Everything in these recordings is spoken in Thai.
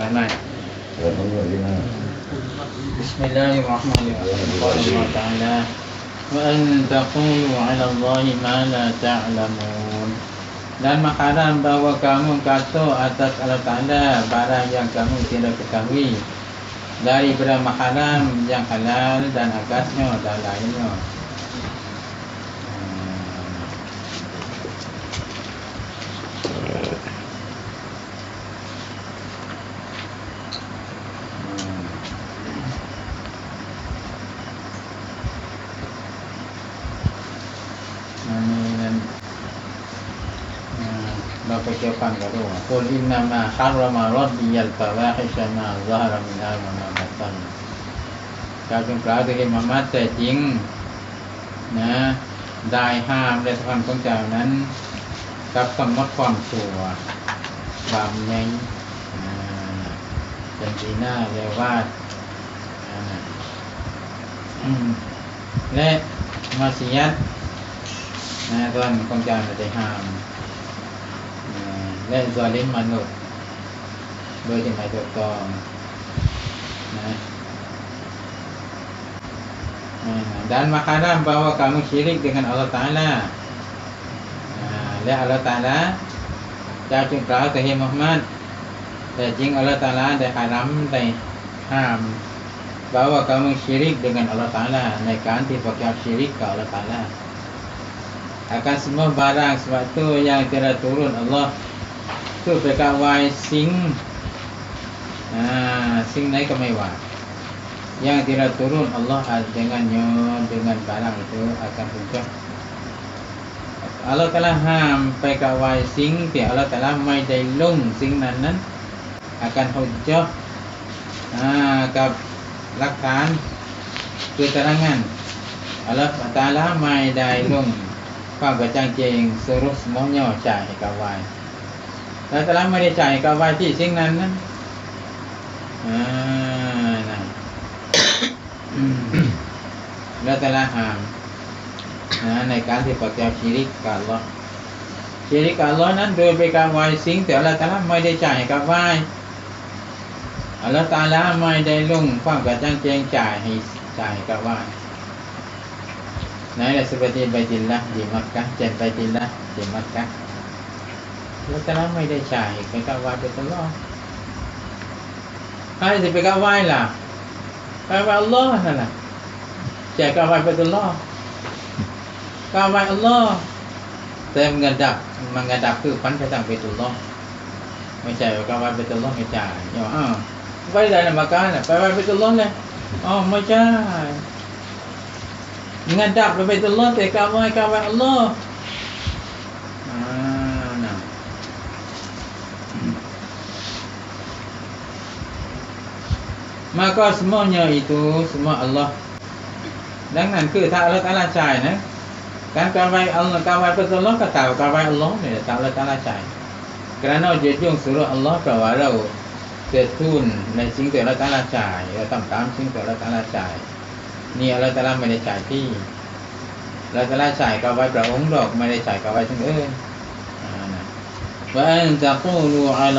anak. Bismillahirrahmanirrahim. Bismillahirrahmanirrahim. Dan makanan bahawa kamu kata atas Allah Ta'ala Barang yang kamu tidak ketahui Dari beramah makanan yang halal dan agasnya dan lainnya Nah, Bapak jawapan kata Qul inna ma harrama rabbiyal fawahisha ma zahara min wa ma batan การเป็นกล่าวถึงมุฮัมมัดแต่จริง นะ ได้ห้ามได้ทำของเจ้านั้น กับกำหนดความชั่วบาปใหญ่อ่าอย่างที่หน้าเรียกว่าอ่มและมาสียัดนะตอนของเจ้าได้ห้าม นะและซอลิมมนุษย์โดยที่ไม่ถูกต้องนะ Ah, dan makanan bahawa kamu syirik dengan Allah Ta'ala Ah, Lihat Allah Ta'ala จ้าจึงกล่าวแต่เฮมุฮัมมัดแต่จริงอัลลอฮฺตะอาลาได้ฮารัมได้ห้าม bahawa kamu syirik dengan Allah Ta'ala ในการที่พวกเจ้า syirik กับ Allah Ta'ala akan semua barang sebab tu yang tidak turun Allah tu perkawai sing ah sing naik ke mewah yang tidak turun Allah dengannya dengan barang itu akan hujah Allah telah ham perkawai sing ti Allah telah mai dai lung sing nan nan akan hujah ah กับหลักฐานคือตรังงาน Allah Ta'ala mai dai lung ความกระจ่างแจ้งสรุปสมองย่อจ่ายให้กับวาย แล้วแต่ละไม่ได้จ่ายให้กับวายที่สิ่งนั้นนั้นอ่านะแล้วแต่ละหามนะในการที่ปฏิบัติชีริกกับอัลลอฮ์ชีริกกับอัลลอฮ์นั้นโดยเป็นการวายสิ่งแต่ละแต่ละไม่ได้จ่ายให้กับวายอัลลอฮ์ตาลาไม่ได้ลงความกระจ่างแจ้งจ่ายให้จ่ายกับไหว้ไหนละสปฏิบัติละดีมักกะเจนไปติละดีมักกะ รัตนะไม่ได้ใช้ไปกรบไหวไปตลอดใครจะไปกรบไหวล่ะกรบไหวอัลลอฮ์นั่นแหละแจกกราบไหวไปตลอดกรบไหวอัลลอฮ์แต่เงินดับมันเงินดับคือฟันไปต่างไปตุลอดไม่ใช่กราบไหวไปตลอดไม่จ่ายเนาะอ้าวไปไหนมาการน่ะไปไหวไปตลอดเลยอ๋อไม่ใช่เงินดับไปไปตลอดแต่กรบไหวกรบไหวอัลลอฮ์อ่า Maka semuanya itu semua Allah. Dan nan คือถ้า Allah Taala จ่ายนะการกาว ai Allah กาว ai Baitullah ก็ tahu กาว ai Allah นี่ถ้า Allah Taala จ่าย kerana jejung suruh Allah แปลว่าเราจะทุนในสิ่งที่ Allah Taala จ่ายเราทำตามสิ่งที่ Allah Taala จ่ายนี่อัลลอฮฺตะอาลาไม่ได้จ่ายที่อัลลอฮฺตะอาลาจ่ายก็ไว้พระองค์ดอกไม่ได้จ่ายก็ไว้ทั้งอื่นว่าอันตะกูลูอัลล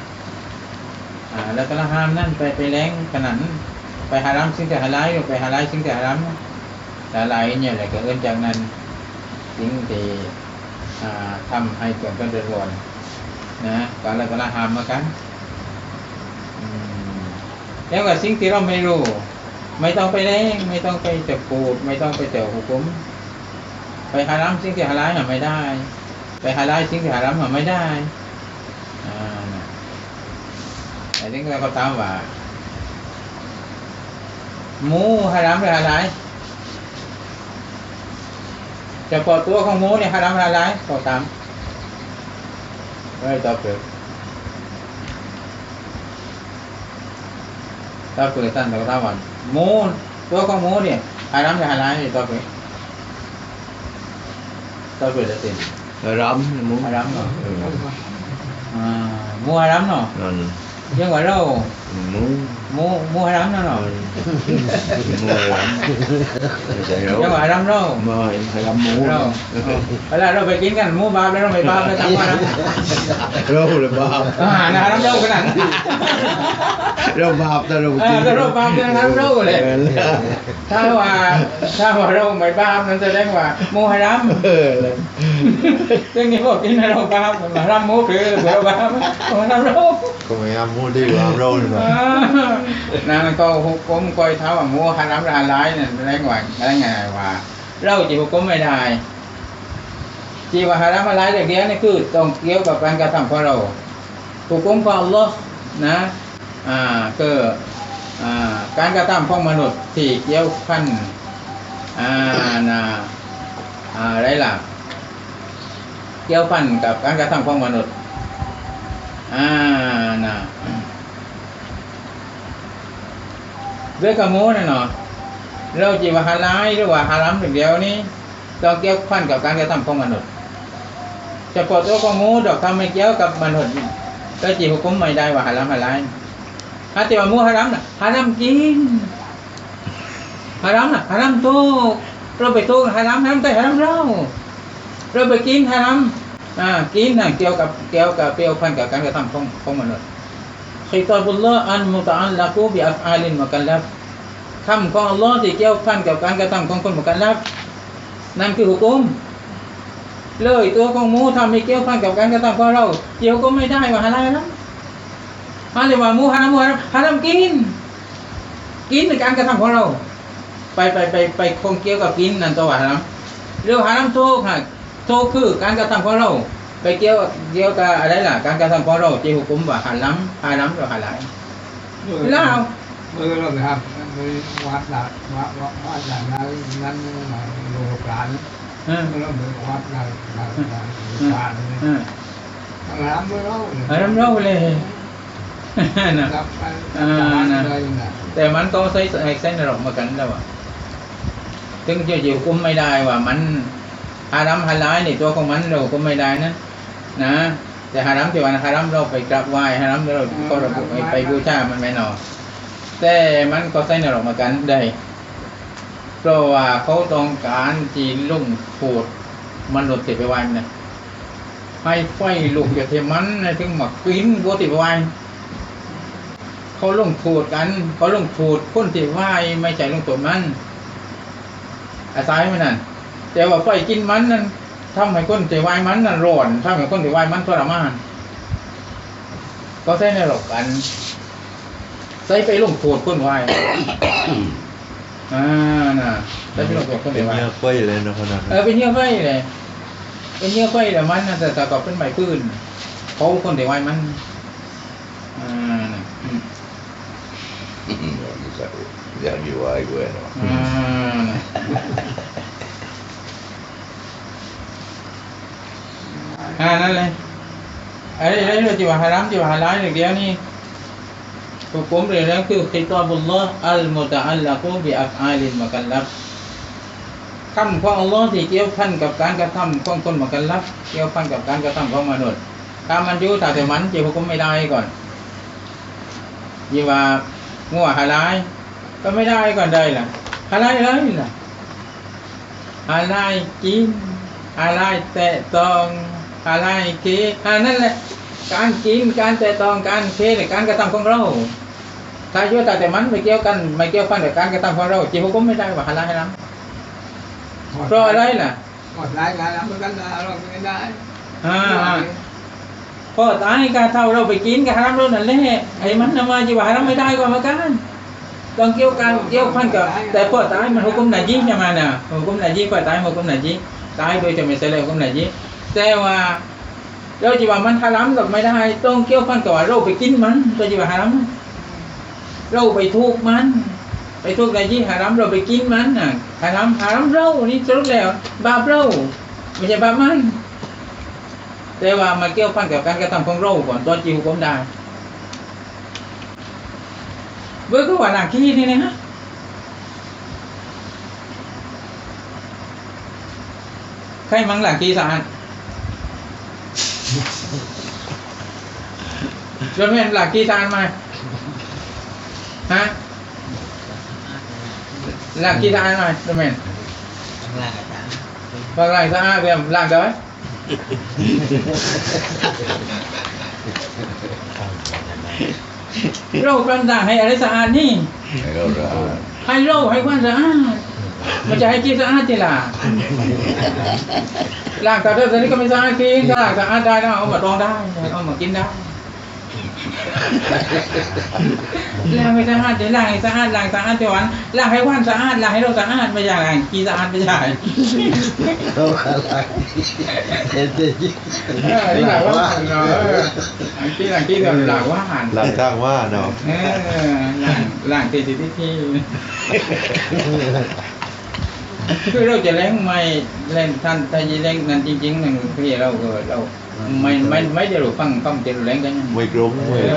ล้วก็ละห้ามนั่นไปไปแรงขนาดไปฮารามสิ่งแต่ฮาร้ายไปฮาร้ายสิ่งแต่ฮารามต่รายเนี่ยแหละก็เอื้นจากนั้นสิ่งที่ทำให้เกิดการเดือดร้อนนะก็และวก็ละห้ามมากันแล้วก็สิ่งที่เราไม่รู้ ไม่ต้องไปแรงไม่ต้องไปเจ็บปวดไม่ต้องไปเจาะหุกุมไปฮารามสิ่งที่ฮาร้ายหาไม่ได้ ไปฮาร้ายสิ่งที่ฮารามหาไม่ได้อ่า แต่ที่เราก็ตามว่าหมูฮารามหรือฮาลาลจะพอตัวของหมูเนี่ยฮารามฮาลาลก็ตามไม่ตอบเลยถ้าเกิดท่านเราถ้าว่าหมูตัวของหมูเนี่ยฮารามจะฮาลาลนี่ตัวเกิดตัวเกิดจะติด rắm muốn ฮารามเนาะ Ừ. อ่าหมูฮารามเนาะ Nên ยังว่าเรา muốn หมูหมูฮารามเนาะ mua lắm chạy ยังว่า đâu ฮารามเรา mời phải làm muốn เราเวลาเราไปกินกันหมูบาปแล้วเราไม่บาปแล้วทำว่านะ rau là bao อาหารนะฮารามเราข นาด นั้น rau bạp ta rau เออก็เราบาปเป็นฮารามเราเลยถ้าว่าถ้าว่าเราไม่บาปนั่นแสดงว่าหมูฮารามซึ่งนี่บอกกินเราบาปมาทำมูคือเราบาปมาทำเรา còn mày ăn mua đi làm rau này อ่านั่นก็หุกกลมคอยเท้าว่าหมูฮารามฮาลายนั่นแสดงว่าแสดงไงว่าเราจีหุกกลมไม่ได้จีว่าฮารามฮาลายอย่างเดียวนี่คือต้องเกี่ยวกับการกระทำของเราหุกกลมของอัลลอฮ์นะอ่าก็อ่าการกระทำของมนุษย์ที่เกี่ยวพันอ่านะอ่าอะไรล่ะเกี่ยวพันกับการกระทำของมนุษย์อ่านะ เรื่องกระมูนี่เนาะเราจีว่าฮาลายหรือว่าฮารัมอย่างเดียวนี้ต้องเกี่ยวพันกับการกระทำของมนุษย์เฉพาะตัวของงูดอกทำไม่เกี่ยวกับมนุษย์ก็จีหุกมไม่ได้ว่าฮารัมฮาลายถ้าแต่ว่ามูฮารัมน่ะฮารัมกินฮารัมน่ะฮารัมทุกเราไปทุกฮารัมฮารัมแต่ฮารัมเราเราไปกินฮารัมอ่ากินน่ะเกี่ยวกับเกี่ยวกับเกี่ยวพันกับการกระทำของของมนุษย์ คิตาบุลลอฮ์อันมุตอัลลักูบิอัฟอาลินมุกัลลัฟคำของอัลลอฮ์ที่เกี่ยวพันกับการกระทำของคนมุกัลลัฟนั่นคือหุกุมเลยตัวของมูทำให้เกี่ยวพันกับการกระทำของเราเกี่ยวก็ไม่ได้ว่าฮาลาลนะฮาเลว่าหมูฮารัมหมูฮารัมฮารัมกิน กินในการกระทำของเรา ไปไปไปไปคงเกี่ยวกับกินนั่นตัวฮารัมเรื่องฮารัมโทษค่ะโทษคือการกระทำของเรา ไปเกี่ยวเกี่ยวกับอะไรล่ะ การกระทำของเราที่หุกุมว่าฮารัมฮารัมหรือฮาลาลแล้วมือเราไปครับมือวัดละวัดวัดวัดละนั้นนั้นโลการเออเราไปวัดละละละการเออน้ำมือเราฮารัมเราเลยนะรับเลยนะแต่มันก็ใช้ใช้เส้นระบบมากันแล้วอะถึงจะอยู่คุมไม่ได้ว่ามันฮารัมฮาลาลนี่ตัวของมันเราคุมไม่ได้นะ นะแต่ฮารัมที่ว่าฮารัมเราไปกราบไหว้ฮารัมเราก็เราไปไปบูชามันไม่นอแต่มันก็ใช้ในระบบมากันได้เพราะว่าเขาต้องการจีนลุ่มผูดมันหลุดติดไปวันนะให้ไฟลุกอย่าเทมันนะถึงหมักกินบัวติดไปวันเขาลงผูดกันเขาลงผูดคนติดไหวไม่ใช่ลงตัวมันอาศัยมันนั่นแต่ว่าไฟกินมันนั่น ทำให้คนติดไหวมันนั่นร้อนทำให้คนติดไหวมันทรมานก็ใช้ในหลอกกันใช้ไปลงผูดคนไหวอ่าน่ะแล้วพี่ลงตัวคนเดียว Cái ว่า nha quay lên nó còn เออ nặng เป็นเยื่อไฟเลยเป็นเยื่อไฟแต่มันน่ะแต่แต่ก็เป็นใบพื้นเขาคนเดียวไว้มันอ่าน่ะอืม Dạ nhiều ai quên rồi อ่าน่ะ อ่านั่นเลยไอ้ไอ้เราจีว่าฮารามจีว่าฮาลาลอย่างเดียวนี่ถูกผมเรียนแล้วคือคิตาบุลลอฮ์อัลมุตะอัลลักุบิอัฟอาลินมุกัลลัฟคำของอัลลอฮ์ที่เกี่ยวพันกับการกระทำของคนมุกันลับเกี่ยวพันกับการกระทำของมนุษย์ถ้ามันอยู่แต่แต่มันจะหุกุมไม่ได้ก่อนยี่ว่างัวฮาลายก็ไม่ได้ก่อนได้ล่ะฮาลายเลยล่ะฮาลายกินฮาลายแตะต้อง ฮาลายเคอันนั่นแหละ การกินการแตะต้องการเคในการกระทำของเราถ้าอยู่แต่แต่มันไม่เกี่ยวกันไม่เกี่ยวพันกับการกระทำของเราจะหุกุมไม่ได้ว่าฮาลายนะเพราะอะไรล่ะหมดรายการแล้วกันนะเราไม่ได้อ่าเพราะตายกาเท่าเราไปกินกับฮารัมเรานั่นแหละไอ้มันน่ะมาจีว่าฮารัมไม่ได้ก็มากันต้องเกี่ยวกันเกี่ยวพันกับแต่พอตายมันหุกุมนาจีใช่ไหมน่ะหุกุมนาจีพอตายหุกุมนาจีตายโดยจะไม่ใช่เลยหุกุมนาจี แต่ว่าเราจีว่ามันฮารัมกับไม่ได้ ต้องเกี่ยวพันกับว่าเราไปกินมันตัวจีว่าฮารัมเราไปทุกมัน ไปทุกข์นาจีฮารัมเราไปกินมันน่ะฮารัมฮารัมเรานี่สรุปแล้ว บาปเราไม่ใช่บาปมันแต่ว่ามาเกี่ยวพันกับการกระทำของเราก่อนตอนจิวผมได้เบอร์ก็ว่าหลังขี้นี่นะฮะใครมังหลังขี้สะอาด จนเป็นหลังขี้สะอาดไหมฮะหลังขี้สะอาดไหมจนเป็นข้างล่างอาจารย์บางหลังสะอาดเรียมหลังเด้อเรากำลังให้อะไรสะอาดนี่ให้เราละให้โลกให้ความสะอาดมันจะให้กินสะอาดทีละ ล้างตาเท่านี้ก็ไม่สะอาดกินถ้าล้างสะอาดได้นะเอามาตองได้เอามากินได้ล้างไม่สะอาดเดี๋ยวล้างให้สะอาดล้างสะอาดเดี๋ยววันล้างให้ว่านสะอาดล้างให้เราสะอาดไม่ใช่ล้างกินสะอาดไม่ใช่เขาอะไรเห็ดิเออนี่หลังว่านเนาะที่หลังที่แบบหลังว่านหลังทางว่าเนาะหลังหลังที่ที่ที่ คือเราจะเล่งไม่เล่นท่านถ้าจะเล่งนั้นจริงๆหนั่นคือเราก็เราไม่ไม่ไม่จะรู้ฟังฟังจะรู้เล่งกันไม่กลุ้ม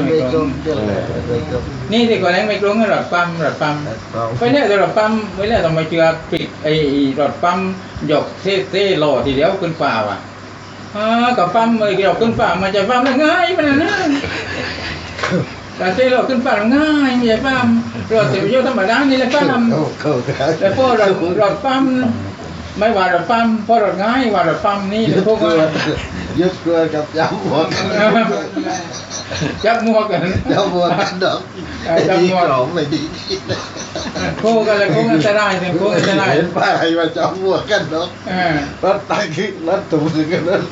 ไม่กลมเดียวเลยไม่กลมนี่ที่ก็เล่งไม่กลุ้งรถปั๊มรถปั๊มไปเนี่ยรถปั๊มไปเนี่ยต้องมาเชื่อปิดไอ้รถปั๊มหยกเท่เท่โลทีเดียวขึ้นฟ้าว่ะอ่ากับปั๊มเอ้ยยกขึ้นฟ้ามันจะปั๊มได้ง่ายมันนะ แต่ที่เราขึ้นฟ้าง่ายไม่ใช่ปั๊มเรถเสียโยธรรมดานี่แหละปั๊มเขาเขาแต่พอเราเราปั้มไม่ว่าเราปั้มพอเราง่ายว่าเราปั้มนี่ยึดพวกเรา ยึดกลัวกับย้ำหัวกันจับมัวกันย้ำหัวกันดอกเออย้ำดีหัวกล่องไม่ดีโค้งกันเลยโค้งอันตรายถึงโค้งอันตรายเห็นป้ายว่าย้ำหัวกันดอกเออรถตักขึ้นรถตุ้มกันนั่น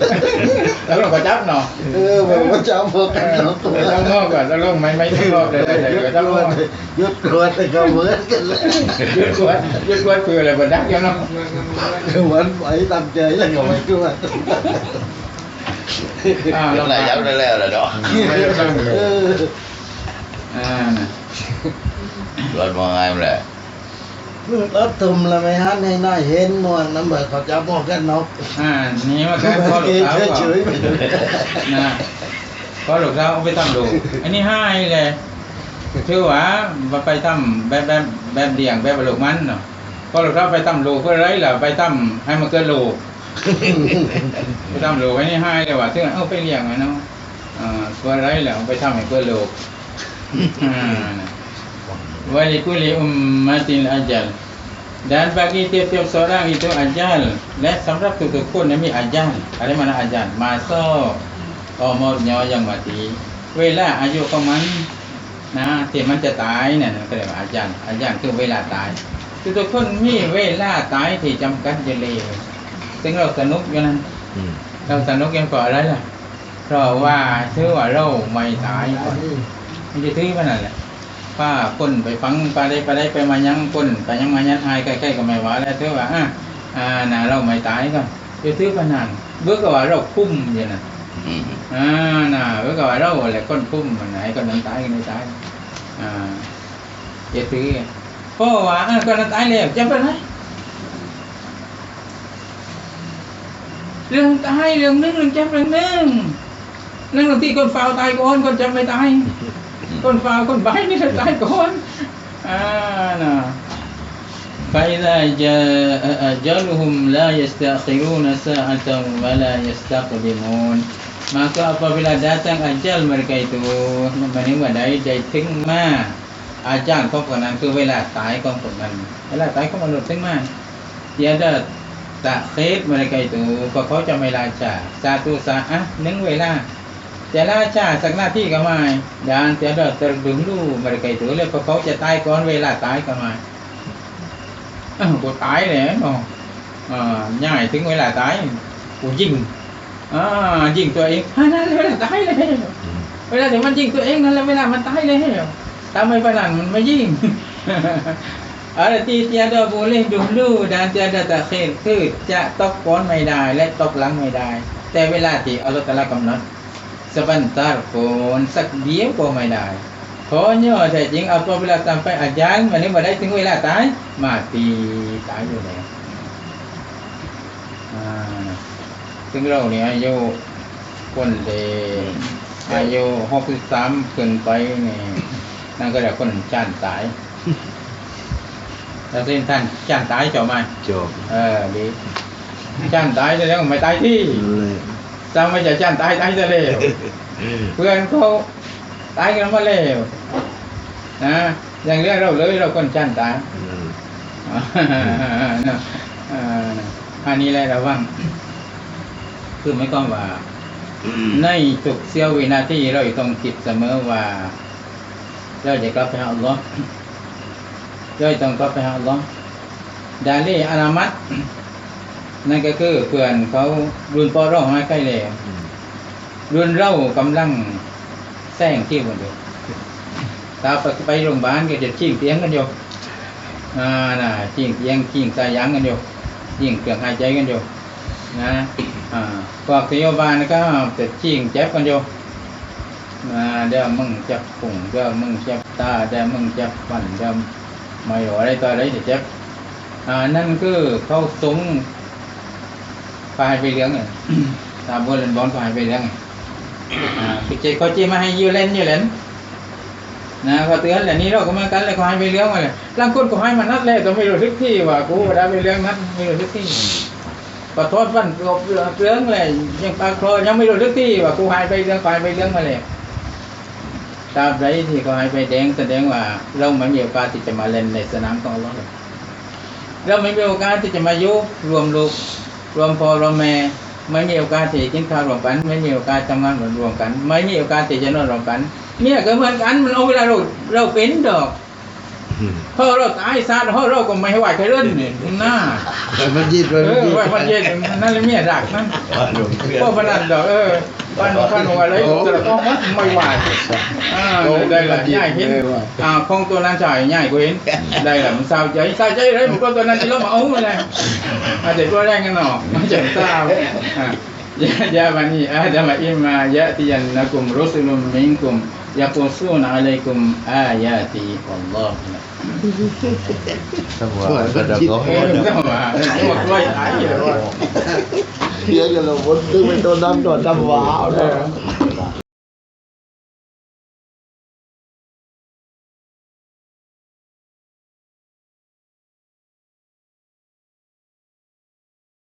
แล้วเราก็จับเนาะเออบอกว่าย้ำหัวกันดอกตัวเดี๋ยวต้องงอกก่อนแล้วลงไม่ไม่ต้องงอกเลยเลยเดี๋ยวต้องงอกยึดกลัวแต่ก็เหมือนกันเลยยืดกวดยืดกวดคืออะไรบนดักเดียวเนาะเหมือนไอ้ตั้งใจแล้วก็ไม่กลัวอ่า เราอะไรยับได้แล้วล่ะเนาะเอออ่านะรถมองไงมันแหละรถตุ่มแล้วไม่ฮันให้น่าเห็นนวลน้ำเบิดเขาจะบอกกันนกอ่านี่ว่าแค่พอหลุดเท้าก่อนเฉยๆไปเลยนะพอหลุดเท้าเอาไปตั้งดูอันนี้ให้เลยชื่อว่าไปตั้มแบบแบบแบบเดี่ยงแบบลูกมันเนาะพอหลุดเท้าไปตั้มลูกเพื่ออะไรล่ะไปตั้มให้มันเกินลูก ไปทำโลกไว้นี่ให้เลยว่าซึ่งเอาไปเลี้ยงไว้เนาะอ่าตัวไรแหละเอาไปทำให้เพื่อโลกอ่านะวะลิคุลิอุมมาตินอาจัล dan bagi tiap-tiap seorang itu ajal dan สำหรับทุกๆคนนั้นมีอาจัลอะไรมันอาจัล masa umurnya yang mati เวลาอายุของมันนะที่มันจะตายเนี่ยนะก็เรียกว่าอาจัลอาจัลคือเวลาตายทุกๆคนมีเวลาตายที่จำกัดอยู่เลยซึ่งเราสนุกอยู่นั้นอืมเราสนุกยังก่อนอะไรล่ะเพราะว่าถือว่าเราไม่ตายก่อนมันจะถือมันนั่นแหละป้าคนไปฟังไปได้ไปได้ไปมายังคนไปยังมายังอายใกล้ๆก็ไม่ว่าแล้วถือว่าอะอ่าน่ะเราไม่ตาย ก่อนจะถือพนันเบื่อก็ว่าเราคุ้มอย่างนั้นอืมอ่าน่ะเบื่อก็ว่าเราแหละคนคุ้มมันไหนก็นั้นตายก็ไม่ตายอ่าจะถือเพราะว่าอะก็นั้นตายแล้วจะเป็นไร เรื่องตายเรื่องนึงเรื่องจำเรื่องนึงเรื่องที่คนฟาวตายก่อนคนจำไม่ตายคนฟาวคนใบนี่จะตายก่อนอ่านะ فإذا جاء أجلهم لا يستأخرون ساعة ولا يستقدمون maka apabila datang ajal mereka itu หมายถึงว่าใดใดถึงมาอาจารย์ของคนนั้นคือเวลาตายของคนนั้นเวลาตายของมนุษย์ถึงมา tiada takhir mereka itu เพราะเขาจะไม่ลาชา satu saat หนึ่งเวลาจะลาชาสักหน้าที่ก็ไม่ dan tiada terdahulu mereka itu เลยเพราะเขาจะตายก่อนเวลาตายก็ไม่อ้าวกูตายเลยเนาะอ่าง่ายถึงเวลาตายกูยิงอ่ายิงตัวเองนั่นเวลาตายเลยเวลาที่มันยิงตัวเองนั่นแหละเวลามันตายแล้วทำไมฝรั่งมันไม่ยิง arti tiada boleh dulu dan tiada takhir คือจะตกก่อนไม่ได้และตกหลังไม่ได้ แต่เวลาที่อัลลอฮฺตะลากำหนด sebentar อคนสักเดียวก็ไม่ได้เพราะเนี่ยแต่จริงเอาตัวเวลาตามไปอาจารย์มันนี้มาได้ถึงเวลาตายมาตีตายอยู่แล้วซึ่งเราเนี่ยอายุคนเดอายุหกสิบสามขึ้นไปนี่นั่นก็เรียกคนชานตาย แล้วเส้นท่านจ้านตายเจ้าไหมจบเออดีจ้านตายจะแล้วไม่ตายที่เลยจำไม่จะจ้านตายตายจะเลวเพื่อนเขาตายกันมาแล้วนะอย่างเรื่องเราเลยเราคนจ้านตายอ่าอ่าอันนี้แหละระวังคือไม่ต้องว่าในทุกเสี้ยววินาทีเราต้องคิดเสมอว่า เราจะกลับไปหาอัลลอฮ์ เราต้องกลับไปหาลลอฮ์ดาลีอนามัตนั่นก็คือเพื่อนเขารุนปอร้องไห้ใกล้แล้วรุนเรากำลังแซงที่บนอยู่ตาไปไปโรงพยาบาลก็จะชิงเตียงกันอยู่อ่าน่ะจิงเตียงจิงสายยางกันอยู่จิงเครื่องหายใจกันอยู่นะอ่าพวกพยาบาลก็จะจิงเจ็บกันอยู่อ่าเดี๋ยวมึงจ็บปุ่งเดี๋ยวมึงจ็บตาเดี๋ยวมึงจ็บฟันเดี๋ยว ไม่รู้อะไรต่ออะไรจะเจ็บอ่านั่นคือเขาสูงพายไปเลี้ยงไงตามบอลเล่นบอลพายไปเลี้ยงไงอ่าคือเจ๊เขาจีมาให้ยูเล่นยูเล่นนะเขาเตือนแหละนี่เราก็มากันเลยเขาให้ไปเลี้ยงมาเลยบางคนก็ให้มานัดเลยแต่ไม่รู้ทึกที่ว่ากูได้ไปเลี้ยงนัดไม่รู้ทึกที่ขอโทษวันกบเลี้ยงเลยยังปลากคอยังไม่รู้ทึกที่ว่ากูให้ไปเลี้ยงไปไปเลี้ยงมาเลย ตราบใดที่เขาให้ไปแดงแสดงว่า เราไม่มีโอกาสที่จะมาเล่นในสนามของเราเราไม่มีโอกาสที่จะมายุรวมลูกรวมพ่อรวมแม่ไม่มีโอกาสที่จะกินข้าวรวมกัน ไม่มีโอกาสทำงานรวมกัน ไม่มีโอกาสที่จะนอนรวมกันเนี่ยก็เหมือนกันมันเอาเวลาเราเราเป็นดอก เฮ้อเราตายซาเฮ้อเราก็ไม่ให้ไหวใครเล่นนี่น่ามันยิดเลยเออไหวมันยิดนั่นเลยเมียดักนั่นพวกพนันดอกเออบ้านพันหัวอะไรแต่ก็ไม่ไหวอ่าได้ละใหญ่เห็นอ่าคงตัวนั้นจ่ายใหญ่กูเห็นได้ละมันซาวใจซาวใจเลยผมก็ตัวนั้นจะล้มเอาเลยอาจจะตัวแรงกันหรอกมันจะซาวอ่ายะยะบานีอาดามะอิมายะติยันนะกุมรุสุลุมมิงกุม นตัวน้ำตัวดำหวาวเอเนาะอ